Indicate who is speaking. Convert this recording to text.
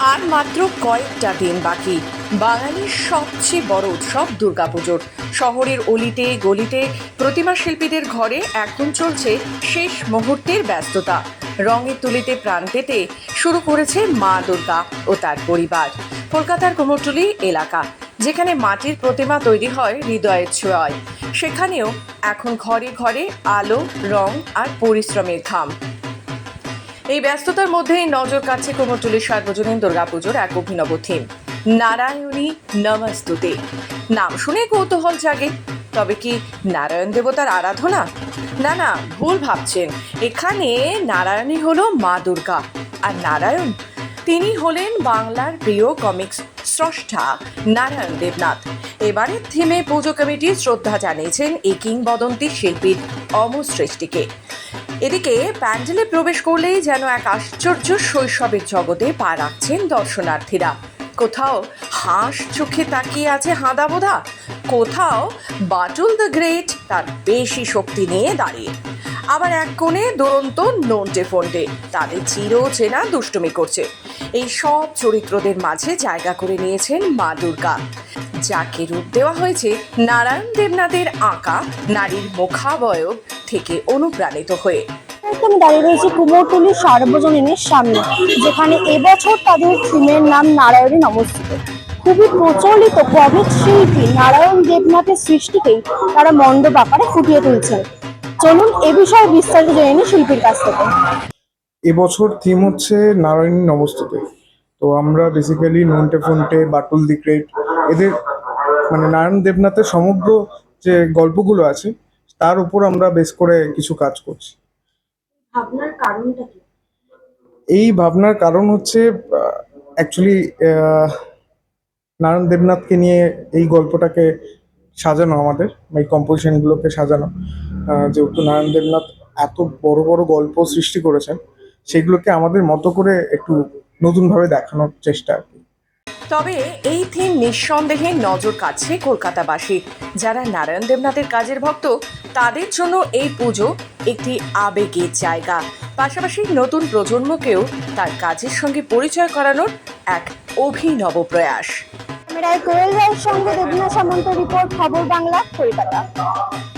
Speaker 1: আর মাত্র কয়েকটা দিন বাকি। বাঙালির সবচেয়ে বড় উৎসব দুর্গাপুজোর। শহরের অলিতে গলিতে প্রতিমা শিল্পীদের ঘরে এখন চলছে শেষ মুহূর্তের ব্যস্ততা। রঙের তুলিতে প্রাণ পেতে শুরু করেছে মা দুর্গা ও তার পরিবার। কলকাতার কুমোরটুলি এলাকা, যেখানে মাটির প্রতিমা তৈরি হয় হৃদয়ের ছোঁয়ায়। সেখানেও এখন ঘরে ঘরে আলো, রং আর পরিশ্রমের ঘাম। এই ব্যস্ততার মধ্যেই নজর কাটছে কুমোরটুলির সার্বজনীন দুর্গাপুজোর এক অভিনব থিম। নারায়ণী নমস্তুতে। নাম শুনে কৌতূহল জাগে। তবে কি নারায়ণ দেবতার আরাধনা? না না, ভুল ভাবছেন। এখানে নারায়ণী হলো মা দুর্গা, আর নারায়ণ তিনি হলেন বাংলার প্রিয় কমিক্স স্রষ্টা নারায়ণ দেবনাথ। এবারের থিমে পুজো কমিটি শ্রদ্ধা জানিয়েছেন এই কিংবদন্তি শিল্পীর অমর সৃষ্টিকে। এদিকে প্যান্ডেলে প্রবেশ করলেই যেন এক আশ্চর্য শৈশবের জগতে পা রাখছেন দর্শনার্থীরা। কোথাও হাঁস চোখে তাকিয়ে আছে হাঁদাবোদা কোথাও বাটুল দ্য গ্রেট তার বেশি শক্তি নিয়ে দাঁড়িয়ে। আবার এক কোণে দুরন্ত নন্টে ফন্টে, তাদের চির চেনা দুষ্টুমি করছে। এই সব চরিত্রদের মাঝে জায়গা করে নিয়েছেন মা দুর্গা। যাকে রূপ দেওয়া হয়েছে নারায়ণ দেবনাথের আঁকা নারীর মুখাবয়ব থেকে অনুপ্রাণিত হয়ে।
Speaker 2: আমি দাঁড়িয়ে রয়েছি কুমোরটুলি সার্বজনীনের সামনে যেখানে এবছর তাদের থিমের নাম নারায়ণী নমস্তুত খুবই প্রচলিত কমিক শিল্পী নারায়ণ দেবনাথের সৃষ্টিকেই তারা মণ্ডপ আকারে ফুটিয়ে তুলছেন। চলুন এ বিষয়ে বিস্তারিত জেনে নিই শিল্পীর কাছ থেকে।
Speaker 3: এবছর থিম হচ্ছে নারায়ণী নমস্তুতে তো আমরা basically Nonte Phonte Batul the great এদের মানে নারায়ণ দেবনাথের সমগ্র যে গল্পগুলো আছে তার উপর আমরা বেশ করে কিছু কাজ করছি।
Speaker 2: ভাবনার কারণটা কি?
Speaker 3: এই ভাবনার কারণ হচ্ছে অ্যাকচুয়ালি নারায়ণ দেবনাথকে নিয়ে এই গল্পটাকে সাজানো আমাদের এই কম্পোজিশনগুলোকে সাজানো যেহেতু নারায়ণ দেবনাথ এত বড় বড় গল্প সৃষ্টি করেছেন সেগুলোকে আমাদের মতো করে একটু নতুনভাবে দেখানোর চেষ্টা আর কি।
Speaker 1: তবে এই থিম নিঃসন্দেহে নজর কাটছে কলকাতাবাসী। যারা নারায়ণ দেবনাথের কাজের ভক্ত, তাদের জন্য এই পুজো একটি আবেগের জায়গা। পাশাপাশি নতুন প্রজন্মকেও তার কাজের সঙ্গে পরিচয় করানোর এক অভিনব প্রয়াস।
Speaker 2: রায়ের সঙ্গে রিপোর্ট, খবর বাংলা, কলকাতা।